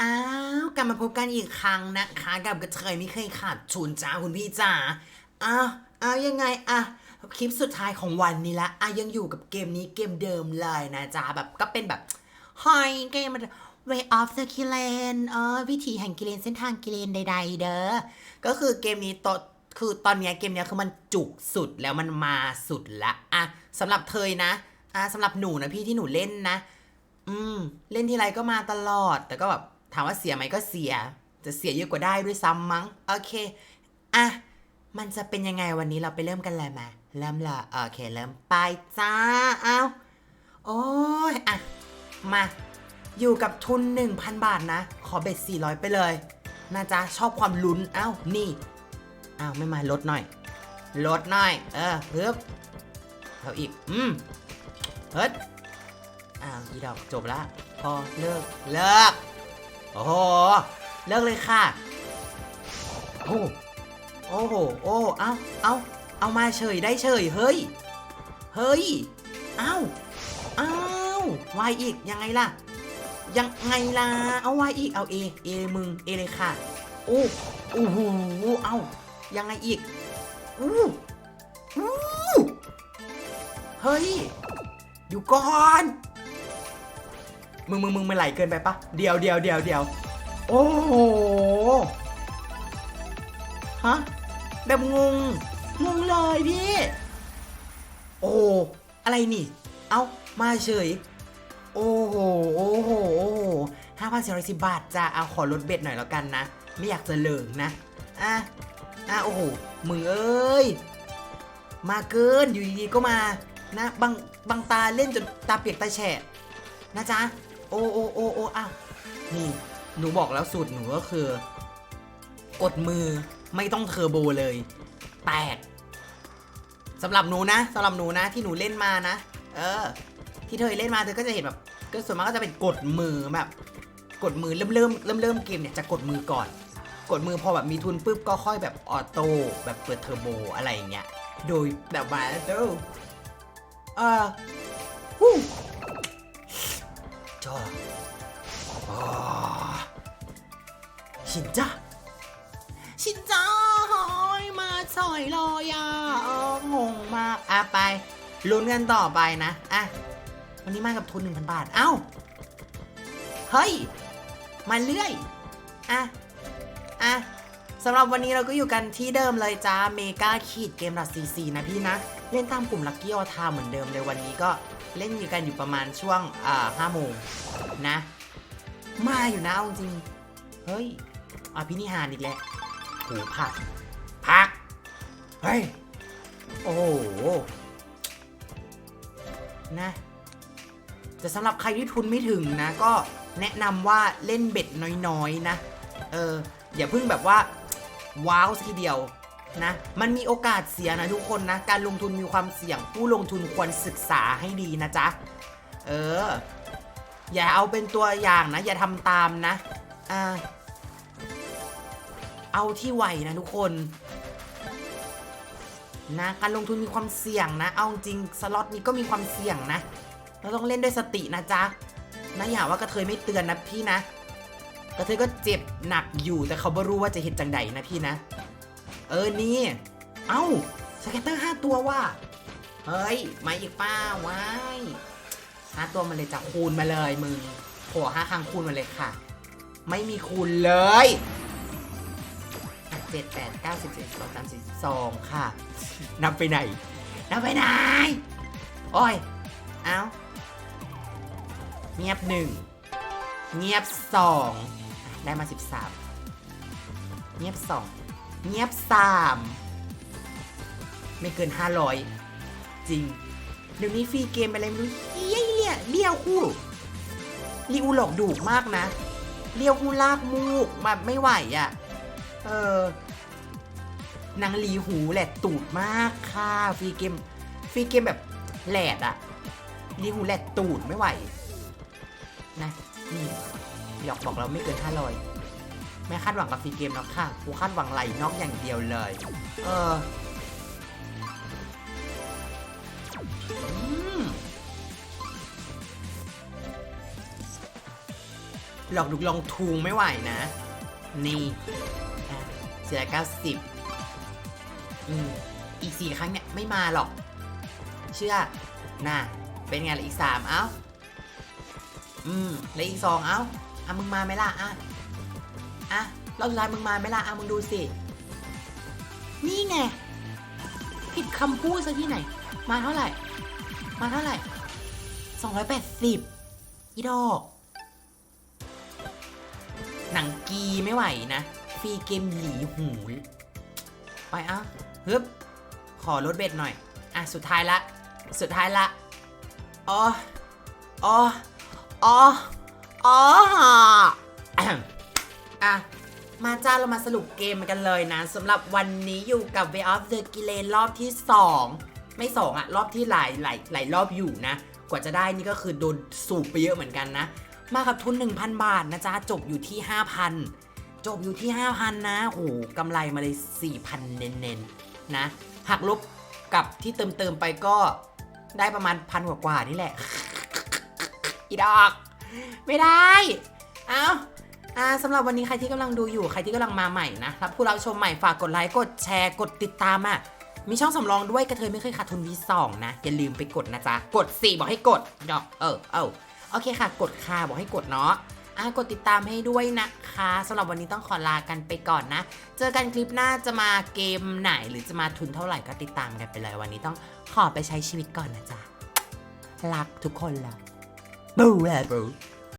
อ้าวกลับมาพบกันอีกครั้งนะคะกับกระเทยไม่เคยขาดทุนจ้าคุณพี่จ๋าอ้าวอ้าวยังไงอะคลิปสุดท้ายของวันนี้ละอะยังอยู่กับเกมนี้เกมเดิมเลยนะจ๊ะแบบก็เป็นแบบฮอยเกมมัน Way of the k i l a n เออวิธีแห่งกิเลนเส้นทางกิเลนใด ๆ เด้อก็คือเกมนี้ตอนคือตอนเนี้ยเกมเนี้ยคือมันจุกสุดแล้วมันมาสุดละอะสำหรับเธยนะอะสำหรับหนูนะพี่ที่หนูเล่นนะ อืม เล่นทีไรก็มาตลอด แต่ก็แบบถามว่าเสียไหมก็เสีย จะเสียเยอะกว่าได้ด้วยซ้ำมั้ง โอเค อะ มันจะเป็นยังไงวันนี้เราไปเริ่มกันเลยไหมเริ่มละโอเค เริ่มไปจ้า เอาโอ้ย อะ มา อยู่กับทุน 1,000 บาทนะ ขอเบ็ด 400 ไปเลยนะจ๊ะ ชอบความลุ้น เอ้า นี่อ้าวไม่มาลดหน่อย ลดหน่อย เออเพิ่มเอาอีก อืมเฮ้ย อ้าวอีดอกจบละพอเลิกเลิกโอ้โหเลิกเลยค่ะ โอ้โอ้โหโอ้เอาเอาเอามาเฉยได้เฉยเฮ้ยเฮ้ยเอาเอาวายอีกยังไงล่ะ ยังไงล่ะเอาวายอีกเอาเอเอมึงเอเลยค่ะโอ้โอ้โหเอายังไงอีกอู้อู้เฮ้ยอยู่ก่อน มึงมึงมึงมันไหลเกินไปปะเดียวเดียวเดียวเดียวโอ้โหฮะแบบงงงงเลยพี่ โอ้อะไรนี่ เอามาเฉย โอ้โหโอ้โหโอ้โหห้าพันสี่ร้อยสิบบาทจ้าเอาขอลดเบ็ดหน่อยแล้วกันนะ ไม่อยากจะเลิงนะอะอะโอ้โหมึงเอ้ยมาเกินอยู่ดีๆก็มานะบางบางตาเล่นจนตาเปียกตาแฉะนะจ๊ะ โอโอโอโออะนี่หนูบอกแล้วสูตรหนูก็คือ กดมือไม่ต้องเทอร์โบเลยแตกสำหรับหนูนะสำหรับหนูนะที่หนูเล่นมานะ เออ ที่เธอเล่นมาเธอก็จะเห็นแบบ ก็ส่วนมากก็จะเป็นกดมือแบบ กดมือเริ่มเริ่มเริ่มเริ่มเกมเนี่ยจะกดมือก่อน กดมือพอแบบมีทุนปุ๊บก็ค่อยแบบออโต้แบบเปิดเทอร์โบอะไรอย่างเงี้ยโดยแบบว่าเจ้าเออฮู้ จออ๋อชินจ้าชินจ้าหอยมาสอยรอยอะเอองมาอะไปลุ้นกันต่อไปนะ อะ วันนี้มากับทุน 1,000 บาท เอ้า เฮ้ย มาเรื่อย อะ อะ สำหรับวันนี้เราก็อยู่กันที่เดิมเลยจ้า เมกาขีดเกมดอทซีซีนะพี่นะ เล่นตามกลุ่มลักกี้ออทาเหมือนเดิมเลยวันนี้ก็ เล่นอยู่กันอยู่ประมาณช่วงอ่าห้าโมงนะ มาอยู่นะเอาจริงเฮ้ยอะพี่นิหารอีกแล้วหูผักพัก เฮ้ย โอ้โห นะแต่สำหรับใครที่ทุนไม่ถึงนะ ก็แนะนำว่าเล่นเบ็ดน้อยๆนะเออ อย่าเพิ่งแบบว่า ว้าวสักทีเดียว นะมันมีโอกาสเสียนะทุกคนนะ การลงทุนมีความเสี่ยง ผู้ลงทุนควรศึกษาให้ดีนะจ๊ะ เออ อย่าเอาเป็นตัวอย่างนะ อย่าทำตามนะอ่าเอาที่ไหวนะทุกคนนะการลงทุนมีความเสี่ยงนะ เอาจริงสล็อตนี้ก็มีความเสี่ยงนะ เราต้องเล่นด้วยสตินะจ๊ะนะอย่าว่ากระเทยไม่เตือนนะพี่นะ กระเทยก็เจ็บหนักอยู่แต่เขาไม่รู้ว่าจะเห็นจังใดนะพี่นะ เออนี่ เอ้าสแกตเตอร์ห้าตัวว่ะ เฮ้ย มาอีกป้าว้ายห้าตัวมาเลยจะคูณมาเลยมึงโผล่ห้าครั้งคูณมาเลยค่ะ ไม่มีคูณเลยเจ็ดแปดเก้าสิบเจ็ดสองสามสี่สองค่ะ นับไปไหน นับไปไหน โอ้ย เอ้า เงียบหนึ่ง เงียบสอง ได้มาสิบสาม เงียบสอง เงียบสามไม่เกินห้าร้อยจริง เดี๋ยวนี้ฟรีเกมไปอะไรไม่รู้เฮี้ยเลี่ยเลี้ยวคู่ลิอูหลอกดุมากนะเลี้ยวคู่ลากมูกมาไม่ไหวอะ่ะ เออนางลีหูแหลดตูดมากค่ะฟรีเกมฟรีเกมแบบแหลดอะลีหูแหลดตูดไม่ไหว นะนี่หยอกบอกเราไม่เกินห้าร้อย ไม่คาดหวังกับฟรีเกมแล้วค่ะ กูคาดหวังไหลนอกอย่างเดียวเลย เออหลอกดุกลองทุงไม่ไหวนะ นี่เสียเก้าสิบอืมอีกสี่ครั้งเนี่ยไม่มาหรอก เชื่อ น่ะ เป็นไงล่ะอีกสามเอ้า อืม แล้วอีกสองเอ้า อะมึงมาไหมล่ะ อะ อะรอบสุดท้ายมึงมาไหมล่ะอะมึงดูสิ นี่ไง ผิดคำพูดซะที่ไหน มาเท่าไหร่ มาเท่าไหร่สองร้อยแปดสิบอีดอกหนังกีไม่ไหวนะ ฟรีเกมหลีหูไปเอ้าฮึบ ขอลดเบ็ดหน่อย อะ สุดท้ายละ สุดท้ายละอ๋ออ๋ออ๋ออ๋อ อะ มาจ้าเรามาสรุปเกมกันเลยนะสำหรับวันนี้อยู่กับ Way of the g i l e n รอบที่ 2 ไม่ 2อะรอบที่หลายหลายหลายรอบอยู่นะ กว่าจะได้นี่ก็คือโดนสูบไปเยอะเหมือนกันนะ มากับทุน 1,000 บาทนะจ๊ะ จบอยู่ที่ 5,000 จบอยู่ที่ 5,000 นะโหกำไรมาเลย 4,000 เน้นๆนะหักลบกับที่เติมเติมๆไปก็ได้ประมาณพันกว่าๆนี่แหละ อีดอก ไม่ได้ เอ้า อ่าสำหรับวันนี้ใครที่กำลังดูอยู่ใครที่กำลังมาใหม่นะรับผู้รับชมใหม่ฝากกดไลค์กดแชร์กดติดตามอะมีช่องสำรองด้วยกระเทยไม่เคยขาดทุนวีสองนะ อย่าลืมไปกดนะจ๊ะ กด4บอกให้กดดอกเออเออโอเคค่ะ กดค่ะบอกให้กดเนาะอะกดติดตามให้ด้วยนะคะสำหรับวันนี้ต้องขอลากันไปก่อนนะ เจอกันคลิปหน้าจะมาเกมไหนหรือจะมาทุนเท่าไหร่ก็ติดตามกันไปเลยวันนี้ต้องขอไปใช้ชีวิตก่อนนะจ๊ะรักทุกคนละบูแบู